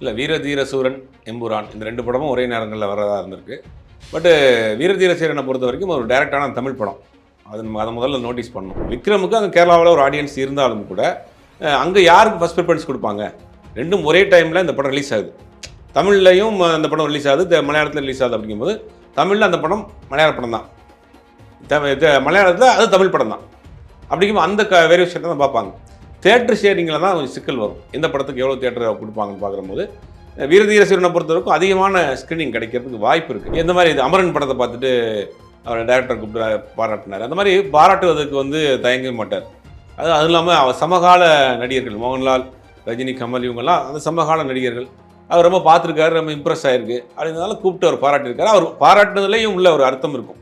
இல்லை வீரதீர சூரன் எம்புரான் இந்த ரெண்டு படமும் ஒரே நேரங்களில் வரதா இருந்திருக்கு. பட்டு வீரதீர சூரனை பொறுத்த வரைக்கும் ஒரு டைரக்டான தமிழ் படம். அது நம்ம அதை முதல்ல நோட்டீஸ் பண்ணணும். விக்ரமுக்கு அங்கே கேரளாவில் ஒரு ஆடியன்ஸ் இருந்தாலும் கூட அங்கே யாருக்கு ஃபஸ்ட் ப்ரிஃபரன்ஸ் கொடுப்பாங்க? ரெண்டும் ஒரே டைமில் இந்த படம் ரிலீஸ் ஆகுது. தமிழ்லையும் அந்த படம் ரிலீஸ் ஆகுது. மலையாளத்தில் ரிலீஸ் ஆகுது அப்படிங்கும்போது தமிழில் அந்த படம் மலையாள படம் தான். மலையாளத்தில் அது தமிழ் படம் தான். அப்படிங்கும்போது அந்த க வேறு விஷயத்தை தான் பார்ப்பாங்க. தேட்டர் ஷேரிங்கில் தான் கொஞ்சம் சிக்கல் வரும். எந்த படத்துக்கு எவ்வளோ தேட்டர் கொடுப்பாங்கன்னு பார்க்கும்போது வீரதீர சீரனை பொறுத்த வரைக்கும் அதிகமான ஸ்க்ரீனிங் கிடைக்கிறதுக்கு வாய்ப்பு இருக்குது இந்த மாதிரி இது அமரன் படத்தை பார்த்துட்டு அவர் டேரக்டர் கூப்பிட்டு பாராட்டினார். அந்த மாதிரி பாராட்டுவதற்கு வந்து தயங்க மாட்டார். அது அதுவும் இல்லாமல் அவர் சமகால நடிகர்கள் மோகன்லால் ரஜினி கமல் இவங்கெல்லாம் அந்த சமகால நடிகர்கள். அவர் ரொம்ப பார்த்துருக்காரு ரொம்ப இம்ப்ரெஸ் ஆயிருக்கு. அப்படின்றதால கூப்பிட்டு அவர் பாராட்டியிருக்காரு. அவர் பாராட்டுனதுலேயும் உள்ள ஒரு அர்த்தம் இருக்கும்.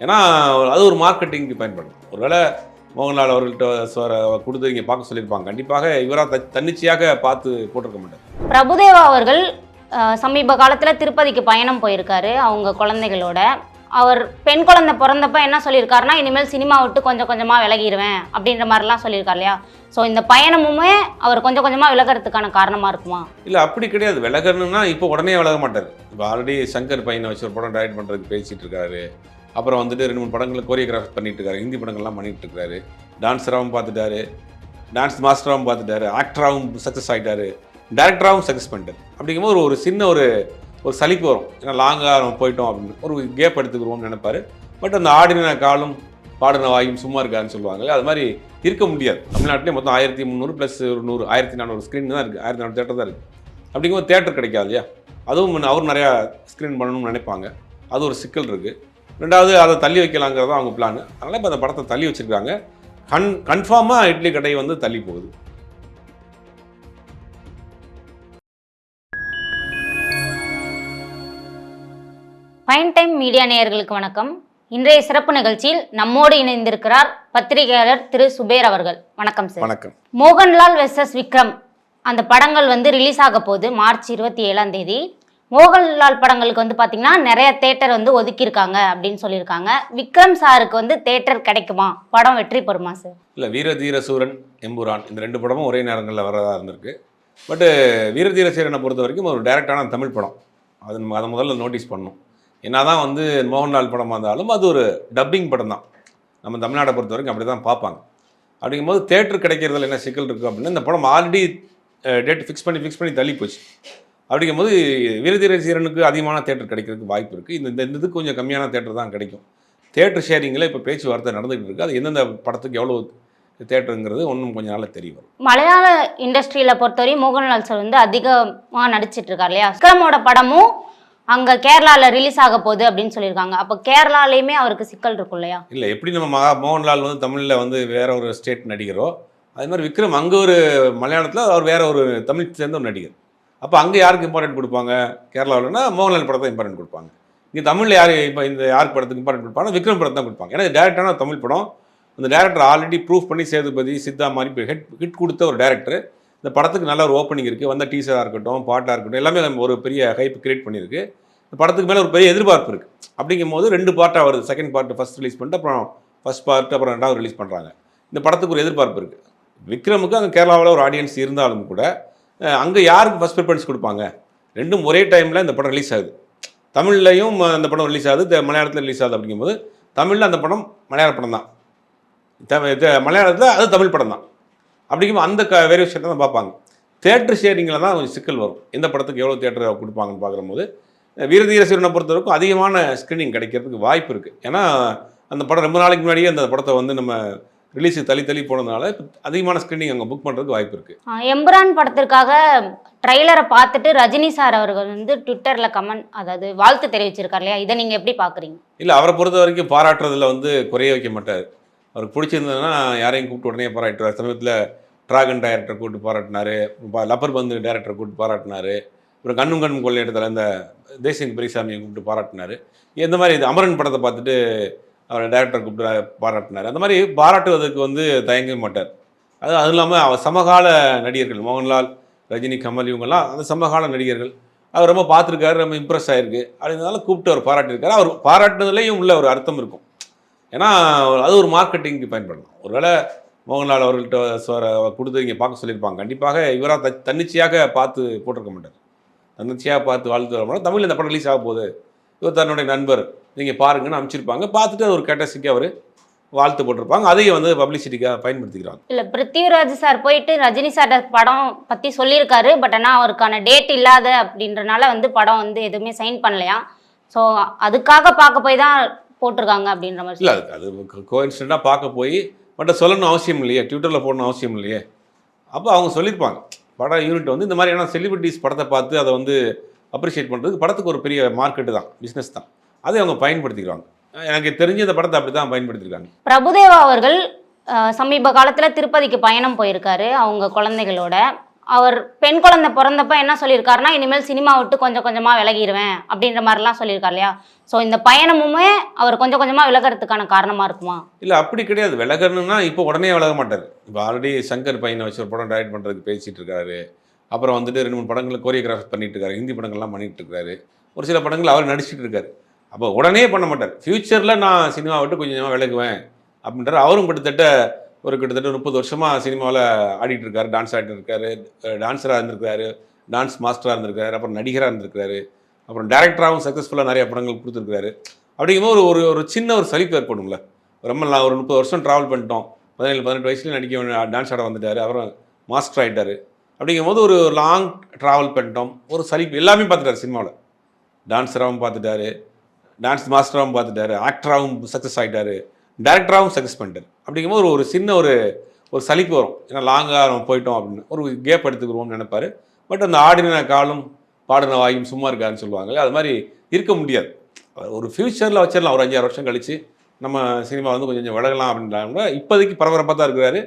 ஏன்னா அது ஒரு மார்க்கெட்டிங்க்கு பயன்படும். ஒருவேளை மோகன்லால் அவர்கள்ட்ட சொர கொடுத்து இங்கே பார்க்க சொல்லியிருப்பாங்க. கண்டிப்பாக இவராக த தன்னிச்சையாக பார்த்து போட்டிருக்க மாட்டார். பிரபுதேவா அவர்கள் சமீப காலத்தில் திருப்பதிக்கு பயணம் போயிருக்காரு அவங்க குழந்தைகளோட. அவர் பெண் குழந்தை பிறந்தப்ப என்ன சொல்லியிருக்காருன்னா இனிமேல் சினிமா விட்டு கொஞ்சம் கொஞ்சமாக விலகிடுவேன் அப்படின்ற மாதிரிலாம் சொல்லியிருக்காரு இல்லையா? ஸோ இந்த பயணமுமே அவர் கொஞ்சம் கொஞ்சமாக விலகிறதுக்கான காரணமாக இருக்குமா? இல்லை அப்படி கிடையாது. விலகணும்னா இப்போ உடனே விலக மாட்டார். இப்போ ஆல்ரெடி சங்கர் பையனை வச்சு ஒரு படம் டைரக்ட் பண்ணுறதுக்கு பேசிட்டு இருக்காரு. அப்புறம் வந்துட்டு ரெண்டு மூணு படங்களை கோரியோகிராஃப் பண்ணிட்டு இருக்காரு ஹிந்தி படங்கள்லாம் பண்ணிட்டு இருக்காரு டான்ஸராகவும் பார்த்துட்டாரு. டான்ஸ் மாஸ்டராகவும் பார்த்துட்டாரு. ஆக்டராகவும் சக்ஸஸ் ஆகிட்டாரு டேரக்டராகவும் சக்ஸஸ் பண்ணிட்டார். அப்படிங்கும்போது ஒரு ஒரு சின்ன ஒரு ஒரு சலிப்பு வரும். ஏன்னா லாங்காக நம்ம போயிட்டோம் அப்படின்னு. ஒரு கேப் எடுத்துக்கிறோம்னு நினைப்பார். பட் அந்த ஆடின காலும் பாடின வாயும் சும்மா இருக்காருன்னு சொல்லுவாங்க அது மாதிரி இருக்க முடியாது. தமிழ்நாட்டிலே மொத்தம் ஆயிரத்தி முந்நூறு ப்ளஸ் ஒரு நூறு ஆயிரத்தி நானூறு ஸ்க்ரீன் தான் இருக்குது ஆயிரத்தி நானூறு தேட்டர் தான் இருக்குது அப்படிங்கும்போது தேட்டர் கிடைக்காது இல்லையா? அதுவும் அவரும் அவர் நிறையா ஸ்க்ரீன் பண்ணணும்னு நினைப்பாங்க. அது ஒரு சிக்கல் இருக்குது ரெண்டாவது அதை தள்ளி வைக்கலாங்கிறது அவங்க பிளான் அதனால் இப்போ அந்த படத்தை தள்ளி வச்சிருக்காங்க. கன் கன்ஃபார்மாக இட்லி கடை வந்து தள்ளி போகுது. ஃபைன் டைம் மீடியா நேயர்களுக்கு வணக்கம். இன்றைய சிறப்பு நிகழ்ச்சியில் நம்மோடு இணைந்திருக்கிறார் பத்திரிகையாளர் திரு சுபேர் அவர்கள். வணக்கம் சார். வணக்கம். மோகன்லால் வெர்சஸ் விக்ரம். அந்த படங்கள் வந்து ரிலீஸ் ஆக போகுது மார்ச் இருபத்தி ஏழாம் தேதி. மோகன்லால் படங்களுக்கு வந்து பார்த்தீங்கன்னா நிறைய தேட்டர் வந்து ஒதுக்கியிருக்காங்க அப்படின்னு சொல்லியிருக்காங்க. விக்ரம் சாருக்கு வந்து தேட்டர் கிடைக்குமா? படம் வெற்றி பெறுமா சார் இல்லை வீரதீர சூரன் எம்புரான் இந்த ரெண்டு படமும் ஒரே நேரங்களில் வரதா இருந்திருக்கு. பட்டு வீரதீர சூரனை பொறுத்த வரைக்கும் ஒரு டைரக்டான தமிழ் படம். அது நம்ம அதை முதல்ல நோட்டீஸ் பண்ணணும். என்னதான் வந்து மோகன்லால் படமாக இருந்தாலும் அது ஒரு டப்பிங் படம் தான். நம்ம தமிழ்நாட்டை பொறுத்த வரைக்கும் அப்படி தான் பார்ப்பாங்க. அப்படிங்கும்போது தேட்டர் கிடைக்கிறதுல என்ன சிக்கல் இருக்குது அப்படின்னா இந்த படம் ஆல்ரெடி டேட் ஃபிக்ஸ் பண்ணி ஃபிக்ஸ் பண்ணி தள்ளி போச்சு. அப்படிங்கும்போது வீரதீர சீரனுக்கு அதிகமான தேட்டர் கிடைக்கிறதுக்கு வாய்ப்பு இருக்குது இந்த இந்த இதுக்கு கொஞ்சம் கம்மியான தேட்டர் தான் கிடைக்கும். தேட்டர் ஷேரிங்கில் இப்போ பேச்சுவார்த்தை நடந்துகிட்டு இருக்குது அது எந்தெந்த படத்துக்கு எவ்வளோ தேட்டருங்கிறது ஒன்றும் கொஞ்ச நாளில் தெரிய வரும். மலையாள இண்டஸ்ட்ரியில பொறுத்தவரையும் மோகன்லால் சார் வந்து அதிகமாக நடிச்சிட்டு இருக்கார் இல்லையா? விக்ரமோட படமும் அங்க கேரளால ரிலீஸ் ஆக போகுது அப்படின்னு சொல்லியிருக்காங்க. அப்போ கேரளாலையுமே அவருக்கு சிக்கல் இருக்கும் இல்லையா? இல்லை எப்படி நம்ம மகா மோகன்லால் வந்து தமிழில் வந்து வேற ஒரு ஸ்டேட் நடிகரோ அது மாதிரி விக்ரம் அங்கே ஒரு மலையாளத்தில் அவர் வேற ஒரு தமிழ் சேர்ந்த ஒரு நடிகர். அப்போ அங்கே யாருக்கு இம்பார்ட்டன்ட் கொடுப்பாங்க? கேரளாவில்னா மோகன்லால் படத்தை இம்பார்ட்டன்ட் கொடுப்பாங்க. இங்கே தமிழில் யார் இப்போ இந்த யார் படத்துக்கு இம்பார்ட்டன்ட் கொடுப்பாங்க விக்ரம் படத்தை தான் கொடுப்பாங்க. ஏன்னா டேரக்டான தமிழ் படம். அந்த டேரக்டர் ஆல்ரெடி ப்ரூஃப் பண்ணி சேதுபதி சித்தா மாதிரி ஹிட் ஹிட் கொடுத்த ஒரு டேரக்டர் இந்த படத்துக்கு நல்ல ஒரு ஓப்பனிங் இருக்குது வந்த டீசராக இருக்கட்டும் பாட்டாக இருக்கட்டும் எல்லாமே நம்ம ஒரு பெரிய ஹைப் கிரியேட் பண்ணியிருக்கு. இந்த படத்துக்கு மேலே ஒரு பெரிய எதிர்பார்ப்பு இருக்குது அப்படிங்கும்போது ரெண்டு பார்ட்டாக வருது. செகண்ட் பார்ட் ஃபஸ்ட் ரிலீஸ் பண்ணிட்டு அப்புறம் ஃபஸ்ட் பார்ட் அப்புறம் ரெண்டாவது ரிலீஸ் பண்ணுறாங்க இந்த படத்துக்கு ஒரு எதிர்பார்ப்பு இருக்குது விக்ரமுக்கு அங்கே கேரளாவில் ஒரு ஆடியன்ஸ் இருந்தாலும் கூட அங்கே யாருக்கு ஃபஸ்ட் ப்ரிஃபரன்ஸ் கொடுப்பாங்க? ரெண்டும் ஒரே டைமில் இந்த படம் ரிலீஸ் ஆகுது. தமிழ்லையும் அந்த படம் ரிலீஸ் ஆகுது. மலையாளத்தில் ரிலீஸ் ஆகுது அப்படிங்கும்போது தமிழில் அந்த படம் மலையாள படம் தான். மலையாளத்தில் அது தமிழ் படம் தான். அப்படிங்கும்போது அந்த க வேறு விஷயத்தை தான் பார்ப்பாங்க. தேட்டர் ஷேரிங்கில் தான் கொஞ்சம் சிக்கல் வரும். எந்த படத்துக்கு எவ்வளோ தேட்டர் கொடுப்பாங்கன்னு பார்க்குறம்போது வீரதீர சீரனை பொறுத்த வரைக்கும் அதிகமான ஸ்க்ரீனிங் கிடைக்கிறதுக்கு வாய்ப்பு இருக்குது ஏன்னா அந்த படம் ரொம்ப நாளைக்கு முன்னாடியே அந்த படத்தை வந்து நம்ம ரிலீஸ் தள்ளி தள்ளி போனதுனால அதிகமான ஸ்க்ரீனிங் அங்கே புக் பண்ணுறதுக்கு வாய்ப்பு இருக்குது எம்புரான் படத்திற்காக ட்ரைலரை பார்த்துட்டு ரஜினி சார் அவர்கள் வந்து ட்விட்டர்ல கமெண்ட் அதாவது வாழ்த்து தெரிவிச்சிருக்காரு இல்லையா? இதை நீங்க எப்படி பாக்குறீங்க இல்லை அவரை பொறுத்த வரைக்கும் பாராட்டுறதுல வந்து குறைய வைக்க மாட்டார். அவருக்கு பிடிச்சிருந்ததுன்னா யாரையும் கூப்பிட்டு உடனே பாராட்டுவார் சமீபத்தில் ட்ராகன் டைரக்டர் கூப்பிட்டு பாராட்டினாரு. லப்பர் பந்து டைரக்டர் கூப்பிட்டு பாராட்டினாரு. அப்புறம் கண்ணும் கண்ணும் கொள்ளையிடத்தில் இந்த தேசிய பெரியசாமியை கூப்பிட்டு பாராட்டினாரு. இந்த மாதிரி இது அமரன் படத்தை பார்த்துட்டு அவரை டைரக்டர் கூப்பிட்டு பாராட்டினார். அந்த மாதிரி பாராட்டுவதற்கு வந்து தயங்கவே மாட்டார். அது அதுவும் இல்லாமல் அவர் சமகால நடிகர்கள் மோகன்லால் ரஜினி கமல் இவங்கெல்லாம் அந்த சமகால நடிகர்கள். அவர் ரொம்ப பார்த்துருக்காரு ரொம்ப இம்ப்ரெஸ் ஆயிருக்கு. அப்படின்றதால கூப்பிட்டு அவர் பாராட்டியிருக்காரு. அவர் பாராட்டுனதுலேயும் உள்ள ஒரு அர்த்தம் இருக்கும். ஏன்னா அது ஒரு மார்க்கெட்டிங்க்கு பயன்படலாம். ஒருவேளை மோகன்லால் அவர்கள்ட்ட சொர கொடுத்து இங்கே பார்க்க சொல்லியிருப்பாங்க. கண்டிப்பாக இவராக த தன்னிச்சையாக பார்த்து போட்டிருக்க மாட்டார். தன்னிச்சையாக பார்த்து வாழ்த்து வரணும் தமிழில் இந்த படம் ரிலீஸ் ஆக போகுது. இவர் தன்னுடைய நண்பர். நீங்கள் பாருங்கன்னு அனுப்பிச்சிருப்பாங்க பார்த்துட்டு அது ஒரு கேட்டசிக்கு அவர் வாழ்த்து போட்டிருப்பாங்க. அதையும் வந்து பப்ளிசிட்டிக்காக பயன்படுத்திக்கிறாங்க. இல்ல பிருத்திவிராஜ் சார் போயிட்டு ரஜினி சார் படம் பத்தி சொல்லியிருக்காரு. பட் ஆனா அவருக்கான டேட் இல்லாத அப்படின்றனால வந்து படம் வந்து எதுவுமே சைன் பண்ணலையா? ஸோ அதுக்காக பார்க்க போய் தான் போட்டிருக்காங்க அப்படின்ற மாதிரி இல்லை அது அது கோயின்சிடண்டாக பார்க்க போய் பட் சொல்லணும் அவசியம் இல்லையே. ட்விட்டரில் போடணும் அவசியம் இல்லையே. அப்போ அவங்க சொல்லியிருப்பாங்க. படம் யூனிட் வந்து இந்த மாதிரியான செலிபிரிட்டிஸ் படத்தை பார்த்து அதை வந்து அப்ரிஷியேட் பண்ணுறதுக்கு படத்துக்கு ஒரு பெரிய மார்க்கெட்டு தான் பிஸ்னஸ் தான். அதை அவங்க பயன்படுத்திக்கிறாங்க. எனக்கு தெரிஞ்ச இந்த படத்தை அப்படி தான் பயன்படுத்தியிருக்காங்க பிரபுதேவா அவர்கள் சமீப காலத்துல திருப்பதிக்கு பயணம் போயிருக்காரு அவங்க குழந்தைகளோட. அவர் பெண் குழந்தை பிறந்தப்ப என்ன சொல்லியிருக்காருன்னா இனிமேல் சினிமா விட்டு கொஞ்சம் கொஞ்சமா விலகிடுவேன் அப்படின்ற மாதிரிலாம் சொல்லியிருக்காரு இல்லையா? ஸோ இந்த பயணமுமே அவர் கொஞ்சம் கொஞ்சமா விலகிறதுக்கான காரணமா இருக்குமா? இல்லை அப்படி கிடையாது. விலகணும்னா இப்போ உடனே விலக மாட்டார். இப்போ ஆல்ரெடி சங்கர் பையனை வச்சு ஒரு படம் டைரக்ட் பண்ணுறதுக்கு பேசிகிட்டு இருக்காரு. அப்புறம் வந்துட்டு ரெண்டு மூணு படங்களை கோரியோகிராஃபர் பண்ணிட்டு இருக்காரு ஹிந்தி படங்கள்லாம் பண்ணிகிட்டு இருக்காரு ஒரு சில படங்கள் அவர் நடிச்சிட்டு இருக்காரு அப்போ உடனே பண்ண மாட்டார். ஃப்யூச்சரில் நான் சினிமா விட்டு கொஞ்சம் கொஞ்சமாக விலகுவேன் அப்படின்றார். அவரும் கிட்டத்தட்ட ஒரு கிட்டத்தட்ட முப்பது வருஷமாக சினிமாவில் ஆடிட்டு இருக்காரு டான்ஸ் ஆடிட்டு இருக்காரு டான்ஸராக இருந்திருக்காரு டான்ஸ் மாஸ்டராக இருந்திருக்காரு அப்புறம் நடிகராக இருந்திருக்காரு அப்புறம் டேரக்டராகவும் சக்ஸஸ்ஃபுல்லாக நிறைய படங்கள் கொடுத்துருக்காரு அப்படிங்கும்போது ஒரு ஒரு ஒரு சின்ன ஒரு சலிப்பு ஏற்படும்ல. ரொம்ப நான் ஒரு முப்பது வருஷம் ட்ராவல் பண்ணிட்டோம். பதினேழு பதினெட்டு வயசுலேயும் நடிக்க டான்ஸ் ஆட வந்துட்டார். அப்புறம் மாஸ்டர் ஆகிட்டார் அப்படிங்கும்போது ஒரு லாங் ட்ராவல் பண்ணிட்டோம். ஒரு சலிப்பு. எல்லாமே பார்த்துட்டாரு சினிமாவில் டான்ஸராகவும் பார்த்துட்டாரு. டான்ஸ் மாஸ்டராகவும் பார்த்துட்டாரு. ஆக்டராகவும் சக்ஸஸ் ஆகிட்டாரு டேரக்டராகவும் சக்ஸஸ் பண்ணிட்டார். அப்படிங்கும்போது ஒரு ஒரு சின்ன ஒரு ஒரு சலிப்பு வரும். ஏன்னா லாங்காக நம்ம போயிட்டோம் அப்படின்னு. ஒரு கேப் எடுத்துக்கிறோம்னு நினைப்பாரு. பட் அந்த ஆடின காலும் பாடின வாயும் சும்மா இருக்காருன்னு சொல்லுவாங்க அது மாதிரி இருக்க முடியாது. ஒரு ஃப்யூச்சரில் வச்சிடலாம். ஒரு அஞ்சாறு வருஷம் கழித்து நம்ம சினிமா வந்து கொஞ்சம் கொஞ்சம் விலகலாம் அப்படின்றாங்க. இப்போதைக்கு பரபரப்பாக தான் இருக்கிறாரு.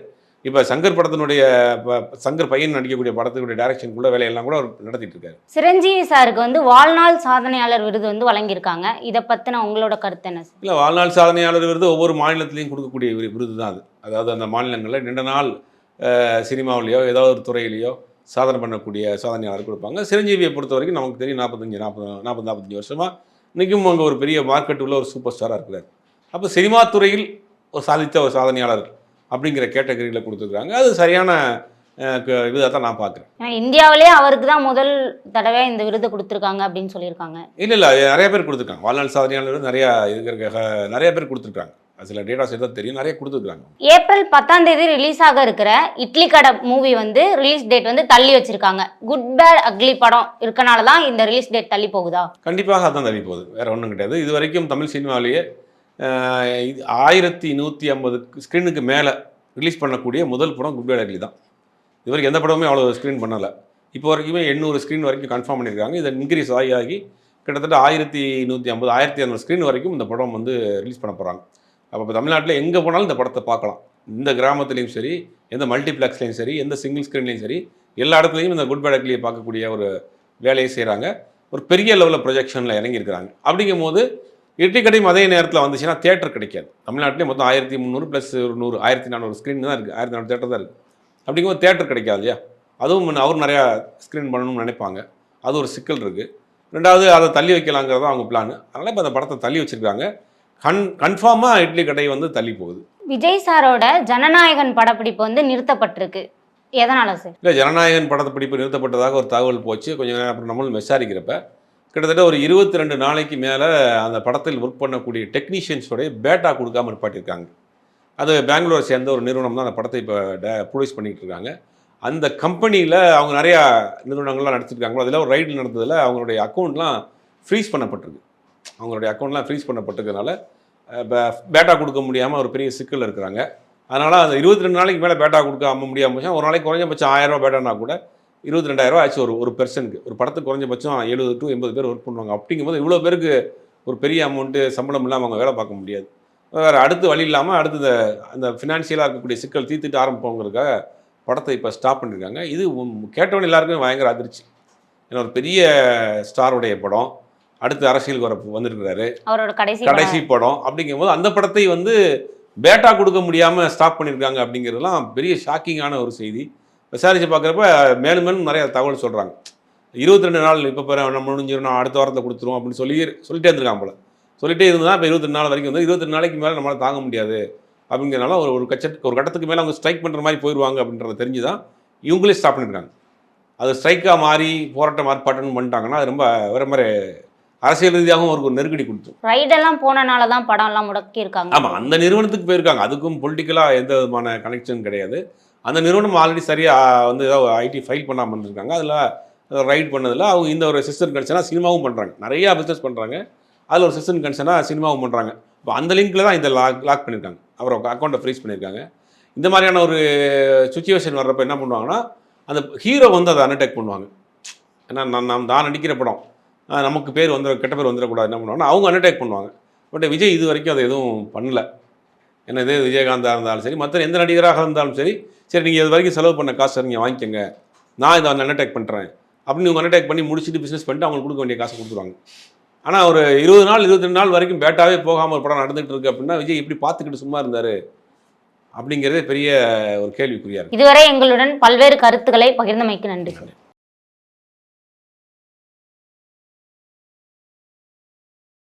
இப்போ சங்கர் படத்தினுடைய ப- சங்கர் பையன் நடிக்கக்கூடிய படத்துடைய டைரக்ஷனுக்குள்ள வேலையெல்லாம் கூட அவர் நடத்திட்டு இருக்காரு. சிரஞ்சீவி சாருக்கு வந்து வாழ்நாள் சாதனையாளர் விருது வந்து வழங்கியிருக்காங்க. இதை பத்தின உங்களோட கருத்து என்ன? சார் இல்லை வாழ்நாள் சாதனையாளர் விருது ஒவ்வொரு மாநிலத்திலையும் கொடுக்கக்கூடிய விரு- விருது தான் அது. அதாவது அந்த மாநிலங்களில் நீண்ட நாள் சினிமாவிலேயோ ஏதோ ஒரு துறையிலையோ சாதனை பண்ணக்கூடிய சாதனையாளர் கொடுப்பாங்க. சிரஞ்சீவியை பொறுத்த வரைக்கும் நமக்கு தெரியும் நாற்பத்தஞ்சு நாற்பது நாற்பது நாற்பத்தஞ்சு வருஷமாக இன்றைக்கும் அங்கே ஒரு பெரிய மார்க்கெட் உள்ள ஒரு சூப்பர் ஸ்டாராக இருக்கிறார். அப்போ சினிமா துறையில் ஒரு சாதித்த ஒரு சாதனையாளர் அப்படிங்கிற கேட்டகரியில் கொடுத்துருக்காங்க அது சரியான இதாக தான் நான் பார்க்குறேன். இந்தியாவிலே அவருக்கு தான் முதல் தடவை இந்த விருது கொடுத்துருக்காங்க அப்படின்னு சொல்லியிருக்காங்க. இல்லை இல்லை நிறைய பேர் கொடுத்துருக்காங்க. வாழ்நாள் சாதனையாளர் நிறையா இருக்கிற நிறைய பேர் கொடுத்துருக்காங்க. சில டேட்டாஸ் எதாவது தெரியும். நிறைய கொடுத்துருக்காங்க. ஏப்ரல் பத்தாம் தேதி ரிலீஸ் ஆக இருக்கிற இட்லி கடை மூவி வந்து ரிலீஸ் டேட் வந்து தள்ளி வச்சிருக்காங்க. குட் பேட் அக்லி படம் இருக்கனால தான் இந்த ரிலீஸ் டேட் தள்ளி போகுதா? கண்டிப்பாக அதான் தள்ளி போகுது. வேற ஒன்றும் கிடையாது. இது வரைக்கும் தமிழ் சினிமாவிலேயே ஆயிரத்தி நூற்றி ஐம்பது ஸ்க்ரீனுக்கு மேலே ரிலீஸ் பண்ணக்கூடிய முதல் படம் குட் அக்லி தான். இதுவரைக்கும் எந்த படமுமே அவ்வளோ ஸ்க்ரீன் பண்ணலை. இப்போ வரைக்குமே எண்ணூறு ஸ்க்ரீன் வரைக்கும் கன்ஃபார்ம் பண்ணியிருக்காங்க. இதை இன்க்ரீஸ் ஆகி ஆகி கிட்டத்தட்ட ஆயிரத்தி நூற்றி ஐம்பது ஆயிரத்தி இரநூறு ஸ்க்ரீன் வரைக்கும் இந்த படம் வந்து ரிலீஸ் பண்ண போகிறாங்க அப்போ இப்போ தமிழ்நாட்டில் எங்கே போனாலும் இந்த படத்தை பார்க்கலாம். இந்த கிராமத்துலேயும் சரி எந்த மல்டிப்ளெக்ஸ்லேயும் சரி எந்த சிங்கிள் ஸ்க்ரீன்லையும் சரி எல்லா இடத்துலையும் இந்த குட் பேட் அக்லியை பார்க்கக்கூடிய ஒரு வேலையை செய்கிறாங்க ஒரு பெரிய லெவலில் ப்ரொஜெக்ஷனில் இறங்கியிருக்கிறாங்க. அப்படிங்கும்போது போது கடையும் அதே நேரத்தில் வந்துச்சுன்னா தேட்டர் கிடைக்காது. தமிழ்நாட்டிலே மொத்தம் ஆயிரத்தி முந்நூறு ப்ளஸ் ஒரு நூறு ஆயிரத்தி நானூறு ஸ்க்ரீன் தான் இருக்குது ஆயிரத்தி நானூறு தேட்டர் தான் இருக்குது அப்படிங்கும்போது தேட்டர் கிடைக்காது இல்லையா? அதுவும் அவர் நிறையா ஸ்க்ரீன் பண்ணணும்னு நினைப்பாங்க. அது ஒரு சிக்கல் இருக்குது ரெண்டாவது அதை தள்ளி வைக்கலாங்கிறது அவங்க பிளான் அதனால் இப்போ அந்த படத்தை தள்ளி வச்சுருக்காங்க. கன் கன்ஃபார்மாக இட்லி கடை வந்து தள்ளி போகுது. விஜய் சாரோட ஜனநாயகன் படப்பிடிப்பு வந்து நிறுத்தப்பட்டிருக்கு. எதனால சார்? இல்லை ஜனநாயகன் படத்தை பிடிப்பு நிறுத்தப்பட்டதாக ஒரு தகவல் போச்சு. கொஞ்சம் நேரம் அப்புறம் நம்மளும் விசாரிக்கிறப்ப கிட்டத்தட்ட ஒரு இருபத்தி ரெண்டு நாளைக்கு மேலே அந்த படத்தில் ஒர்க் பண்ணக்கூடிய டெக்னீஷியன்ஸோடைய பேட்டா கொடுக்காம நிப்பாட்டியிருக்காங்க. அது பெங்களூரை சேர்ந்த ஒரு நிறுவனம் தான் அந்த படத்தை இப்போ ப்ரொடியூஸ் பண்ணிகிட்டு இருக்காங்க அந்த கம்பெனியில் அவங்க நிறையா நிறுவனங்கள்லாம் நடத்திருக்காங்களோ அதில் ஒரு ரைடு நடந்ததில் அவங்களுடைய அக்கௌண்ட்லாம் ஃப்ரீஸ் பண்ணப்பட்டிருக்கு. அவங்களுடைய அக்கௌண்ட்லாம் ஃப்ரீஸ் பண்ணப்பட்டிருக்கனால பேட்டா கொடுக்க முடியாமல் ஒரு பெரிய சிக்கல் இருக்கிறாங்க. அதனால் அந்த இருபத்தி ரெண்டு நாளைக்கு மேலே பேட்டா கொடுக்காம முடியாமல் ஒரு நாளைக்கு குறைஞ்சபட்சம் ஆயிரம் ரூபா பேட்டானா கூட இருபத்தி ரெண்டாயிரம் ஆச்சு ஒரு ஒரு பெர்சனுக்கு ஒரு படத்துக்கு குறைஞ்சபட்சம் எழுபது டு எண்பது பேர் ஒர்க் பண்ணுவாங்க. அப்படிங்கும்போது இவ்வளோ பேருக்கு ஒரு பெரிய அமௌண்ட்டு சம்பளம் இல்லாமல் அவங்க வேலை பார்க்க முடியாது. வேறு அடுத்து வழி இல்லாமல் அடுத்து அந்த ஃபினான்ஷியலாக இருக்கக்கூடிய சிக்கல் தீர்த்துட்டு ஆரம்பிப்போங்கிறதுக்காக படத்தை இப்போ ஸ்டாப் பண்ணியிருக்காங்க இது கேட்டவன் எல்லாருக்குமே பயங்கர அதிர்ச்சி. ஏன்னா ஒரு பெரிய ஸ்டாருடைய படம் அடுத்து அரசியலுக்கு வர வந்திருக்கிறாரு. அவரோட கடைசி கடைசி படம். அப்படிங்கும்போது அந்த படத்தை வந்து பேட்டா கொடுக்க முடியாமல் ஸ்டாப் பண்ணியிருக்காங்க அப்படிங்கிறதுலாம் பெரிய ஷாக்கிங்கான ஒரு செய்தி. விசாரித்து பார்க்குறப்ப மேலும் மேலும் நிறைய தகவல் சொல்கிறாங்க இருபத்தி ரெண்டு நாள் இப்போ நம்ம முடிஞ்சிடும் நான் அடுத்த வாரத்தில் கொடுத்துருவோம் அப்படின்னு சொல்லி சொல்லிட்டே இருந்திருக்காங்க போல. சொல்லிட்டே இருந்தால் இப்போ இருபத்தி நாள் வரைக்கும் வந்து இருபத்தி நாளைக்கு மேலே நம்மளால் தாங்க முடியாது. அப்படிங்கிறனால ஒரு ஒரு கச்ச ஒரு கட்டத்துக்கு மேலே அவங்க ஸ்ட்ரைக் பண்ணுற மாதிரி போயிடுவாங்க அப்படின்றத தெரிஞ்சு தான் இவங்களே ஸ்டாப் பண்ணியிருக்காங்க அது ஸ்ட்ரைக்காக மாறி போராட்டம் ஆர்ப்பாட்டம்னு பண்ணிட்டாங்கன்னா அது ரொம்ப வேற மாதிரி அரசியல் ரீதியாகவும் அவருக்கு ஒரு நெருக்கடி கொடுத்து. ரைடெல்லாம் போனனால தான் படம்லாம் முடக்கி இருக்காங்க ஆமாம் அந்த நிறுவனத்துக்கு போயிருக்காங்க. அதுக்கும் பொலிட்டிக்கலாக எந்த விதமான கனெக்ஷன் கிடையாது. அந்த நிறுவனம் ஆல்ரெடி சரியாக வந்து ஏதாவது ஐடி ஃபைல் பண்ணாமல் இருந்திருக்காங்க. அதில் ரைட் பண்ணதில் அவங்க இந்த ஒரு சிஸ்டம் கன்சனாக சினிமாவும் பண்ணுறாங்க நிறையா பிஸ்னஸ் பண்ணுறாங்க அதில் ஒரு சிஸ்டம் கன்சனாக சினிமாவும் பண்ணுறாங்க இப்போ அந்த லிங்க்கில் தான் இந்த லாக் லாக் பண்ணியிருக்காங்க அப்புறம் அக்கௌண்ட்டை ஃப்ரீஸ் பண்ணியிருக்காங்க இந்த மாதிரியான ஒரு சுச்சுவேஷன் வர்றப்ப என்ன பண்ணுவாங்கன்னா அந்த ஹீரோ வந்து அதை அண்டர்டேக் பண்ணுவாங்க. ஏன்னா நான் நாம் தான் நடிக்கிற படம். நமக்கு பேர் வந்துட கெட்ட பேர் வந்துடக்கூடாது என்ன பண்ணுவாங்கன்னா அவங்க அண்டர்டேக் பண்ணுவாங்க. பட் விஜய் இது வரைக்கும் அதை எதுவும் பண்ணல. ஏன்னா இதே விஜயகாந்தாக இருந்தாலும் சரி மற்ற எந்த நடிகராக இருந்தாலும் சரி சரி நீங்கள் இது வரைக்கும் செலவு பண்ண காசை நீங்கள் வாங்கிக்கோங்க. நான் இதை அண்டர்டேக் பண்ணுறேன் அப்படின்னு இவங்க அண்டர்டேக் பண்ணி முடிச்சுட்டு பிஸ்னஸ் பண்ணிட்டு அவங்களுக்கு கொடுக்க வேண்டிய காசை கொடுத்துருவாங்க. ஆனால் ஒரு இருபது நாள் இருபத்தி ரெண்டு நாள் வரைக்கும் பேட்டாவே போகாமல் ஒரு படம் நடந்துகிட்டு இருக்கு அப்படின்னா விஜய் எப்படி பார்த்துக்கிட்டு சும்மா இருந்தார் அப்படிங்கிறதே பெரிய ஒரு கேள்விக்குறியா இருக்கு. இதுவரை எங்களுடன் பல்வேறு கருத்துக்களை பகிர்ந்தமைக்கு நன்றி.